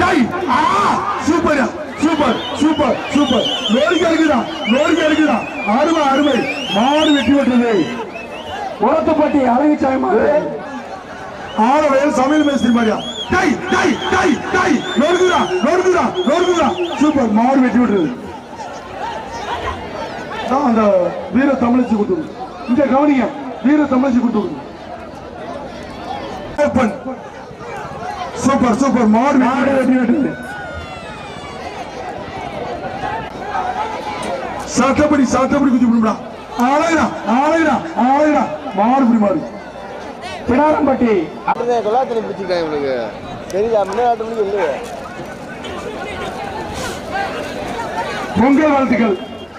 Tie ஆ super super super super. நோடிக்கு இருக்குதா நோடிக்கு இருக்குதா அருமை அருமை. மாடு வெட்டி விட்டது. உரத்தப்பட்டி அழகு அழகிச்சாமி ஆறு வயல் சமையல் மேஸ்திரி மாதிரியா? டை டை டை டை நொறுக்குதா நொறுக்குதா நொறுக்குதா சூப்பர் மாடு வெட்டி விட்டுருது. தான் அந்த வீர தமிழச்சி கொடுத்துரு இங்க கவனிங்க வீர தமிழச்சி கொடுத்துரு ஓப்பன். Super super. மாடு மாடு வெட்டி வெட்டி சட்டப்படி சட்டப்படி குத்தி விடுடா ஆளைடா ஆளைடா ஆளைடா. மாடு புடி மாடு. பிடாரம்பட்டி. பிடிச்சிருக்காங்க இவனுக்கு தெரியுதா? முன்னாடி ஆட்டு மணிக்கு இல்லையே. பொங்கல் வாழ்த்துக்கள்.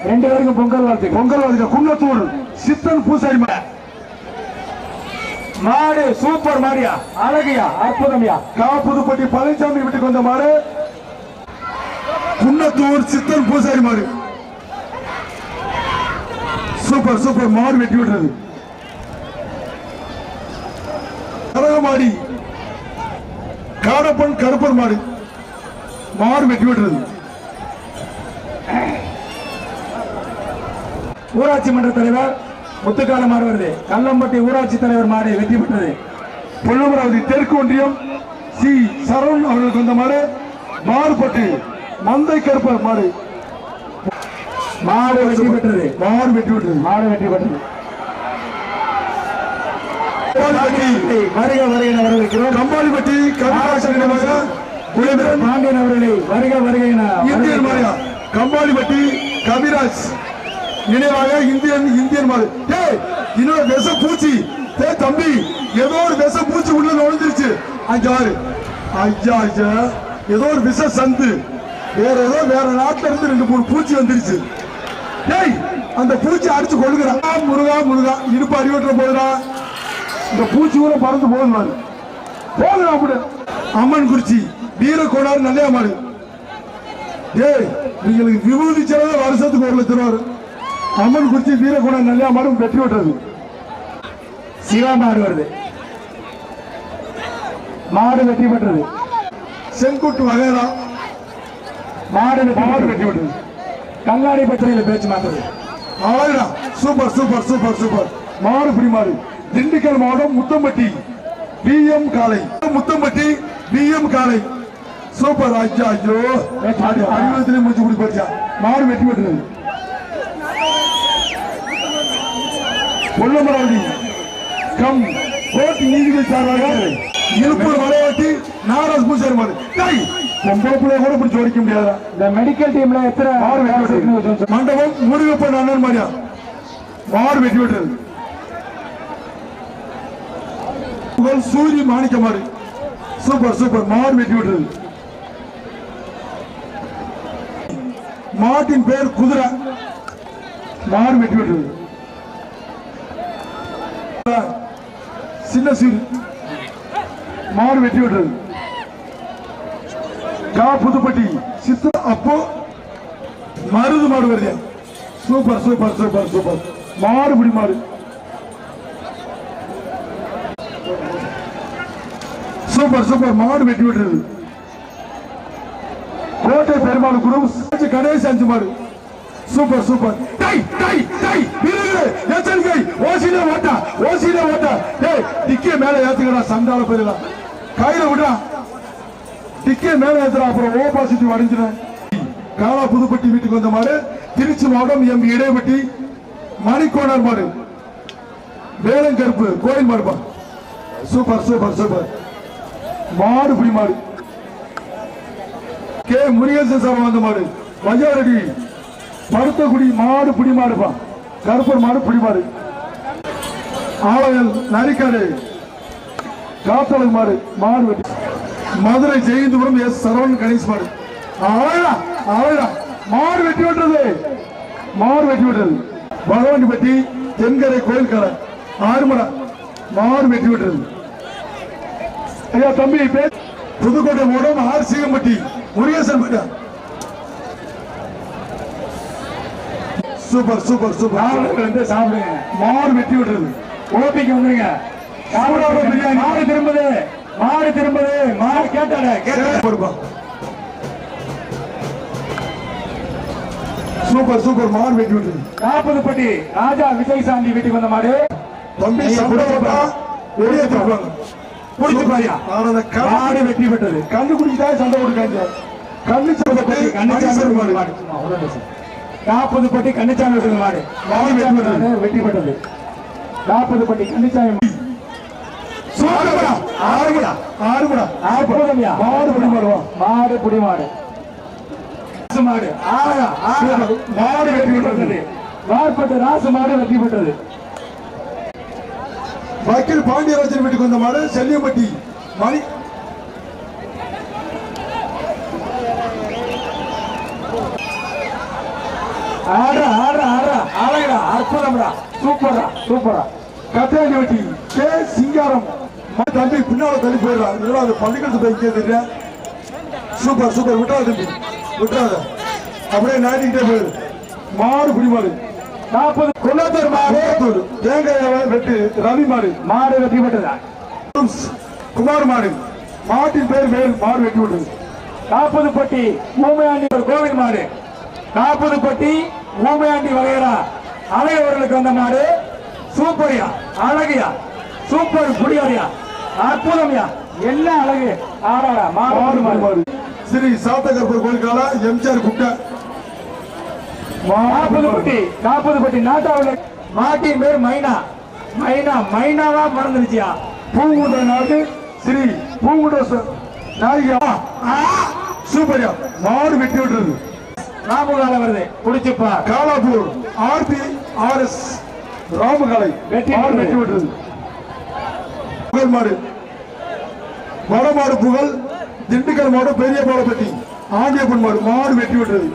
ரெண்டு பேருக்கும் பொங்கல் வாழ்த்துக்கள். பொங்கல் வாழ்த்துக்கள். குன்னத்தூர் சித்தன் பூசாரி மாடு சூப்பர் மாடியா? அழகியா? அற்புதம்யா? காப்புதுப்பட்டி பழனிசாமி வீட்டுக்கு வந்த மாடு. குன்னத்தூர் சித்தன் பூசாரி மாடு. Super super. மாடு வெட்டி விடுறது. கரகமாடி. காடப்பன் கருப்பன் மாடு. மாடு வெட்டி விடுறது. ஊராட்சி மன்ற தலைவர் முத்துக்கால மாடு வருது. கல்லம்பட்டி ஊராட்சி தலைவர் மாடு வெற்றி பெற்றது. பொன்னமராவதி தெற்கு ஒன்றியம் சி. சரவணன் அவர்களுக்கு வந்த மாடு மாறுபட்டு மந்தை கருப்பர் மாடு மாடு வெற்றி பெற்றது. மாடு வெட்டி விடுறது மாடு வெற்றி பெற்றது. வருக வருக வரவேற்கிறோம். கம்பாலிப்பட்டி குலவீரன் பாண்டியன் அவர்களை வருக வருக இந்தியன். மாரியா கம்பாலிப்பட்டி கவிராஜ். நினைவாக இந்தியன் இந்தியன் மாடு டேய் இன்னொரு விஷ பூச்சி டேய் தம்பி ஏதோ ஒரு விஷ பூச்சி உள்ள நுழைஞ்சிருச்சு. அஞ்சாறு ஐயா ஐயா ஏதோ ஒரு விஷ சந்து. வேற ஏதோ வேற நாட்டுல இருந்து ரெண்டு மூணு பூச்சி வந்துருச்சு. டேய் அந்த பூச்சி அடிச்சு கொள்ளுகிறான் முருகா முருகா. இடுப்பு அடிவட்டுல போதுடா. இந்த பூச்சி கூட பறந்து போகுது நான் போகுது அப்படி. அம்மன் குறிச்சி வீர கோடாறு நல்லையா மாடு. டேய் நீங்களுக்கு விபூதி செலவு வருஷத்துக்கு ஒரு லட்சம் ரூபா அம்மன் குறிச்சி வீர கோடாறு நல்லையா மாடு வெற்றி விட்டுறது சிவா மாடு வருது. மாடு வெற்றி பெற்றது. செங்குட்டு வகைரா மாடு வெற்றி மாடு பெற்றது. வெற்றி விட்டுறது கல்லாடி பத்திரையில் பேச்சு மாற்றுது அழகுடா சூப்பர் சூப்பர் சூப்பர் சூப்பர். மாடு பிடி மாடு திண்டுக்கல் மாவட்டம் முத்தம்பட்டி பிஎம் காலை முத்தம்பட்டி பிஎம் காலை சூப்பர் ஐயா ஐயோ. அடிவத்திலே முடிச்சு குடி போச்சா? மாடு வெட்டி விட்டுறது பொல்லமராவதி கம். கோர்ட் நீதிபதி சார்பாக இழுப்பூர் மலையாட்டி நாராஜ் பூசாரி பொம்பளை கூட பிடிச்சி ஓடிக்க முடியாதா இந்த மெடிக்கல் டீம்ல எத்தனை மண்டபம் முருகப்பன் அண்ணன் மாதிரியா? மாடு வெட்டி விட்டுறது புகழ் சூரி மாணிக்க மாடு சூப்பர் சூப்பர். மாடு வெட்டி விட்டுறது மாட்டின் பேர் குதிரை. மாடு வெட்டி விட்டுறது சின்ன சீர். மாடு வெட்டி விட்டுறது கா புதுப்பட்டி சித்த அப்போ மருது மாடு வருது. Super super super super. மாடு பிடி மாடு. Super super. மாடு வெட்டி விடுறது. கோட்டை பெருமாள் குரு கணேஷ் அஞ்சு மாடு. Super super. டை டை டை வீரர்களே எச்சரிக்கை. ஓசில ஓட்டா ஓசில ஓட்டா. டேய் டிக்கே மேல ஏத்துக்கடா சண்டால போயிடலாம் கையில விடா டிக்கே மேல ஏத்துறா அப்புறம் ஓ பாசிட்டிவ் அடைஞ்சிடும் காலா புதுப்பட்டி வீட்டுக்கு வந்த மாடு திருச்சி மாவட்டம் எம் இடையப்பட்டி மணிக்கோணர் மாடு. வேலங்கருப்பு கோயில் மாடுப்பா சூப்பர் சூப்பர் சூப்பர். மாடு புடி மாடு. கே. முருகேசன் சார் வந்த மாடு. வஜாரடி பருத்தக்குடி மாடு புடி மாடுப்பா கருப்பர் மாடு புடி மாடு ஆலயல் நரிக்காடு. காத்தலை மாடு மாடு வெட்டி. மதுரை ஜெயந்தபுரம் எஸ் சரவணன் கணேஷ் மாடு. ஆழா அழகா மாடு வெட்டி விட்டது. மாடு வெட்டி விட்டுறது பகவானிப்பட்டி தென்கரை கோயில்கார ஆறுமடா. மாடு வெட்டி விட்டது. ஐயா தம்பி பே புதுக்கோட்டை மூடம் ஆர் சீகம்பட்டி முருகேசன் பட்டா சூப்பர் சூப்பர் சூப்பர். நாவலர்கள் வந்து சாப்பிடுங்க வெட்டி விடுறது. ஓபிக்கு வந்துருங்க. சாப்பிடாம பிரியாணி மாடு திரும்புது. மாடு திரும்புது. மாடு கேட்டாட கேட்டா சூப்பர் சூப்பர். மாடு வெட்டி விடுறது. நாற்பது பட்டி ராஜா விஜய் சாந்தி வெட்டி வந்த மாடு. தம்பி வெளியே தருவாங்க குடிச்சு பாரியா மாடு வெட்டி விட்டது. கண்ணு குடிச்சுட்டா சண்டை கொடுக்காங்க கண்ணு சண்டை கண்ணு சண்டை நாற்பது பட்டி கன்னிச்சாமி மாடு. வெற்றி பெற்றது. நாற்பது பட்டி கன்னிச்சாமி மாடு. அற்புதம்யா. மாடு மாடு வெற்றி பெற்றது வார்பட்டு ராசு மாடு. வெற்றி பெற்றது வக்கீல் பாண்டியராஜன் வீட்டுக்கு வந்த மாடு செல்லியம்பட்டி மணி ஆடுறா ஆடுறா ஆடுறா. அழகா அற்புதம்டா. சூப்பரா சூப்பரா கத்தையாண்டி வெட்டி கே. சிங்காரம். தம்பி பின்னால தள்ளி போயிடலாம் இதெல்லாம் அது பள்ளிக்கூடத்து போய் கேட்டுருக்க சூப்பர் சூப்பர். விட்டாத தம்பி. விட்டாத அப்படியே நாட்டிக்கிட்டே போயிரு மாடு பிடி மாடு நாற்பது. குன்னத்தூர் மாடு. தேங்காய் வெட்டு. ரவி மாடு. மாடு வெட்டி பெற்றதா குமார் மாடு. மாட்டின் பேர் மேல் மாடு வெட்டி விட்டது நாற்பது பட்டி ஊமையாண்டி கோவில் மாடு. நாற்பது பட்டி ஊமையாண்டி வகையரா அழகவர்களுக்கு வந்த மாடு. சூப்பர்யா அழகியா. சூப்பர் குடியாரியா. அற்புதம்யா. என்ன அழகு. ஆடாடா மாடு ஸ்ரீ சாத்தகர்பூர் கோயிலுக்கால எம்ஜிஆர் குட்டை. நாற்பது பட்டி நாற்பது பட்டி நாட்டாவில் மாட்டின் பேர் மைனா. மைனா மைனாவா பிறந்துருச்சியா? பூங்குன்ற நாடு. ஸ்ரீ பூங்குன்ற நாயகி. சூப்பர்யா. மாடு வெட்டி விட்டுறது ராமுகால வருது. புடிச்சுப்பா. காலாப்பூர் ஆர்பி ஆர்எஸ் ராமகலை வெட்டி மாடு விட்டது. வெட்டி விட்டது புகழ் மாடு. வடமாடு புகழ் திண்டுக்கல் மாடு பெரிய பாலப்பட்டி ஆண்டியப்பன் மாடு மாடு வெட்டி விட்டது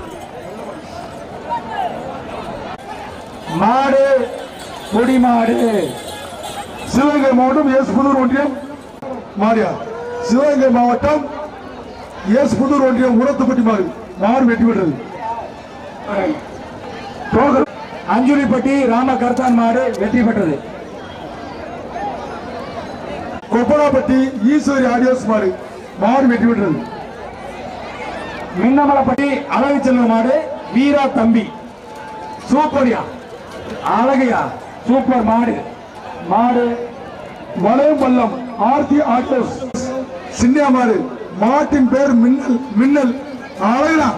மாடு பொடி மாடு. சிவகங்கை மாவட்டம் எஸ் புதூர் ஒன்றியம் மாரியா. சிவகங்கை மாவட்டம் எஸ் புதூர் ஒன்றியம் உரத்துப்பட்டி மாடு மாடு வெட்டி தோகல் அஞ்சுலிப்பட்டி ராம கர்த்தான் மாடு வெற்றி பெற்றது. கொப்பனாப்பட்டி ஈஸ்வரி ஆடியோஸ் மாடு மாடு வெட்டி விட்டது மின்னமலப்பட்டி அழகு செல்வ மாடு வீரா தம்பி. சூப்பர்யா. அழகையா. சூப்பர் மாடு. மாடு வளையம் பள்ளம் ஆர்த்தி ஆட்டோஸ். சின்னியா மாடு மாட்டின் பேர் மின்னல் மின்னல். அழகா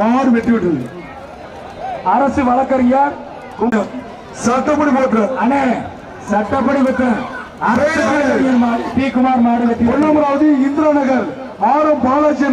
மாடு வெட்டி விட்டது அரசு வழக்கறிஞர் சட்டப்படி போட்டு அண்ணே சட்டப்படி பி குமார் மாடு வெற்றி பெற்றது. பொன்னமராவதி இந்திரா நகர் ஆரம் பாலாஜி